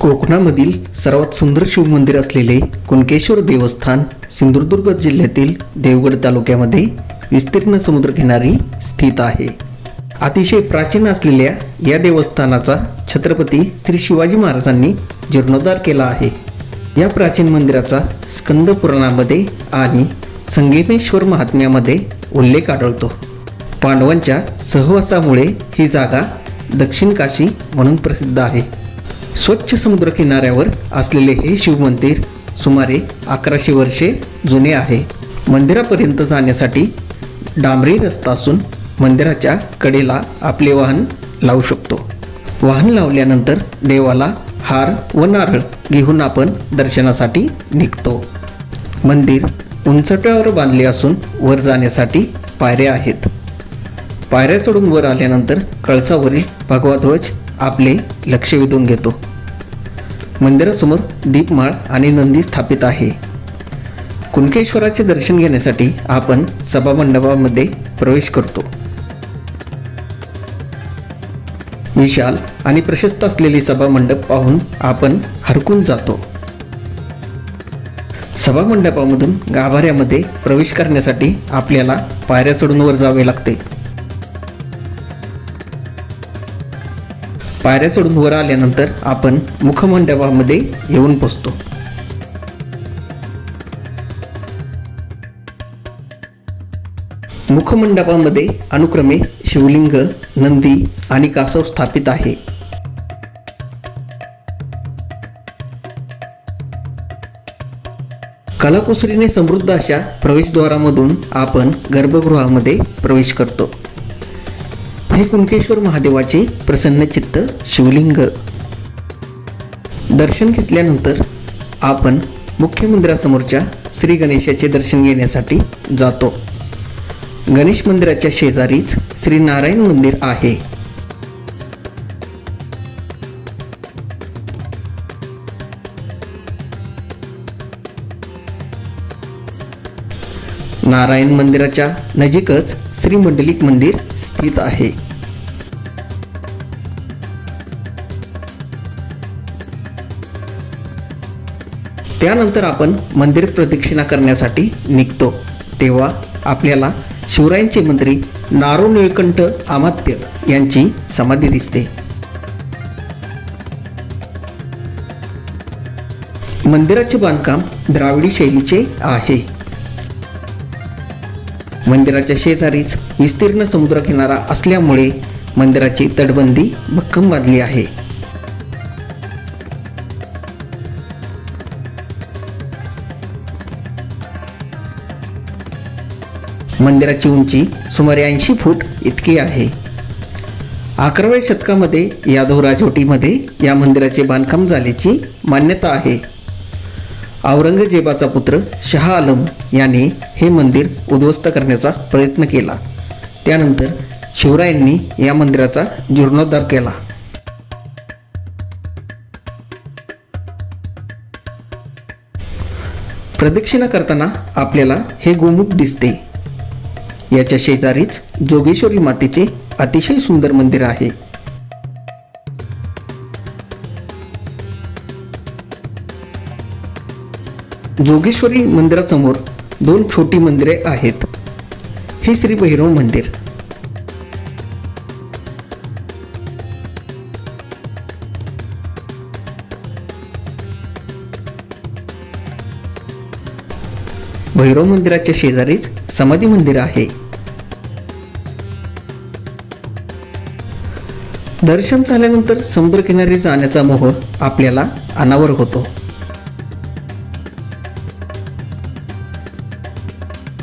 कोकणामधील सर्वात सुंदर शिवमंदिर असलेले कुणकेश्वर देवस्थान सिंधुदुर्ग जिल्ह्यातील देवगड तालुक्यामध्ये विस्तीर्ण समुद्रकिनारी स्थित आहे. अतिशय प्राचीन असलेल्या या देवस्थानाचा छत्रपती श्री शिवाजी महाराजांनी जीर्णोद्धार केला आहे. या प्राचीन मंदिराचा स्कंद पुराणामध्ये आणि संगमेश्वर महात्म्यामध्ये उल्लेख आढळतो. पांडवांच्या सहवासामुळे ही जागा दक्षिण काशी म्हणून प्रसिद्ध आहे. स्वच्छ समुद्र किनाऱ्यावर असलेले हे शिवमंदिर सुमारे अकराशे वर्षे जुने आहे. मंदिरापर्यंत जाण्यासाठी डांबरी रस्ता असून मंदिराच्या कडेला आपले वाहन लावू शकतो. वाहन लावल्यानंतर देवाला हार व नारळ घेऊन आपण दर्शनासाठी निघतो. मंदिर उंचट्यावर बांधले असून वर जाण्यासाठी पायऱ्या आहेत. पायऱ्या चढून वर आल्यानंतर कळसावरील भगवा ध्वज आपले लक्ष वेधून घेतो. मंदिरासमोर दीपमाळ आणि नंदी स्थापित आहे. कुणकेश्वराचे दर्शन घेण्यासाठी आपण सभामंडपामध्ये प्रवेश करतो. विशाल आणि प्रशस्त असलेली सभामंडप पाहून आपण हरकून जातो. सभामंडपामधून गाभाऱ्यामध्ये प्रवेश करण्यासाठी आपल्याला पायऱ्या चढून वर जावे लागते. पायऱ्या चढून वर आल्यानंतर आपण मुखमंडपामध्ये येऊन पोचतो मुखमंडपामध्ये अनुक्रमे शिवलिंग नंदी आणि कासव स्थापित आहे. कलाकुसरीने समृद्ध अशा प्रवेशद्वारामधून आपण गर्भगृहामध्ये प्रवेश करतो. हे कुणकेश्वर महादेवाचे प्रसन्नचित्त शिवलिंग. दर्शन घेतल्यानंतर आपण मुख्य मंदिरासमोरच्या श्री गणेशाचे दर्शन घेण्यासाठी जातो. गणेश मंदिराच्या शेजारीच श्री नारायण मंदिर आहे. नारायण मंदिराच्या नजीकच श्री मंडलिक मंदिर स्थित आहे. त्यानंतर आपण मंदिर प्रदक्षिणा करण्यासाठी निघतो. तेव्हा आपल्याला शिवरायांचे मंत्री नारो निळकंठ आमात्य यांची समाधी दिसते. मंदिराचे बांधकाम द्राविडी शैलीचे आहे. मंदिराच्या शेजारीच विस्तीर्ण समुद्रकिनारा असल्यामुळे मंदिराची तटबंदी भक्कम बांधली आहे. मंदिराची उंची सुमारे ऐंशी फूट इतकी आहे. अकराव्या शतकामध्ये यादव राजवटीमध्ये या मंदिराचे बांधकाम झाल्याची मान्यता आहे. औरंगजेबाचा पुत्र शहा आलम याने हे मंदिर उद्ध्वस्त करण्याचा प्रयत्न केला. त्यानंतर शिवरायांनी या मंदिराचा जीर्णोद्धार केला. प्रदक्षिणा करताना आपल्याला हे गोमुख दिसते. याच्या शेजारीच जोगेश्वरी मातेचे अतिशय सुंदर मंदिर आहे. जोगेश्वरी मंदिरासमोर दोन छोटी मंदिरे आहेत. हे श्री भैरव मंदिर. भैरव मंदिराच्या शेजारीच समाधी मंदिर आहे. दर्शन झाल्यानंतर समुद्रकिनारी जाण्याचा मोह आपल्याला अनावर होतो.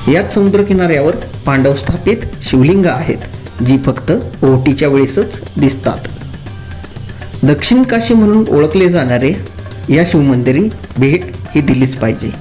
याच समुद्रकिनाऱ्यावर पांडव स्थापित शिवलिंग आहेत जी फक्त ओहटीच्या वेळेसच दिसतात. दक्षिण काशी म्हणून ओळखले जाणारे या शिवमंदिरी भेट ही दिलीच पाहिजे.